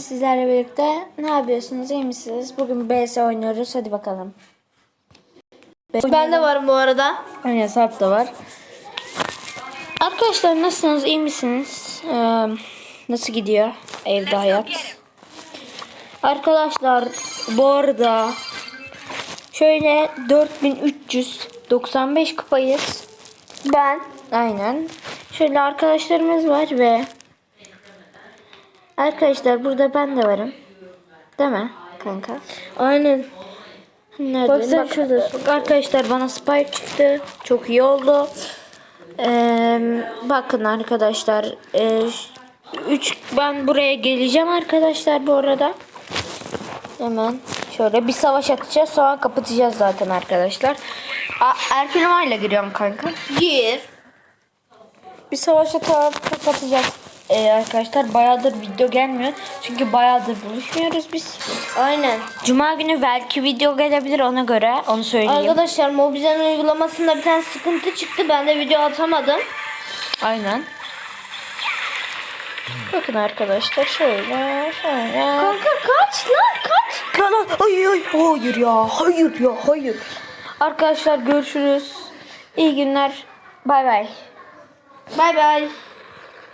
sizlerle birlikte. Ne yapıyorsunuz? İyi misiniz? Bugün BS oynuyoruz. Hadi bakalım. Ben de varım bu arada. Aynen Sarp da var. Arkadaşlar nasılsınız? İyi misiniz? Ee, nasıl gidiyor evde hayat? Arkadaşlar bu arada şöyle 4395 kupayız. Ben aynen. Şöyle arkadaşlarımız var ve arkadaşlar burada ben de varım. Değil mi kanka? Aynen. Nerede? Bak sen Bak, arkadaşlar bana Spike çıktı. Çok iyi oldu. Ee, bakın arkadaşlar. 3 ben buraya geleceğim arkadaşlar bu arada. Hemen şöyle bir savaş atacağız sonra kapatacağız zaten arkadaşlar. A, ile giriyorum kanka. Gir. Bir savaş atıp kapatacağız. Ee, arkadaşlar bayağıdır video gelmiyor. Çünkü bayağıdır buluşmuyoruz biz. Aynen. Cuma günü belki video gelebilir ona göre onu söyleyeyim. Arkadaşlar Mobizen uygulamasında bir tane sıkıntı çıktı. Ben de video atamadım. Aynen. Bakın arkadaşlar şöyle şöyle. Kanka kaç lan kaç. Lan ay ay hayır ya hayır ya hayır. Arkadaşlar görüşürüz. İyi günler. Bay bay. Bay bay.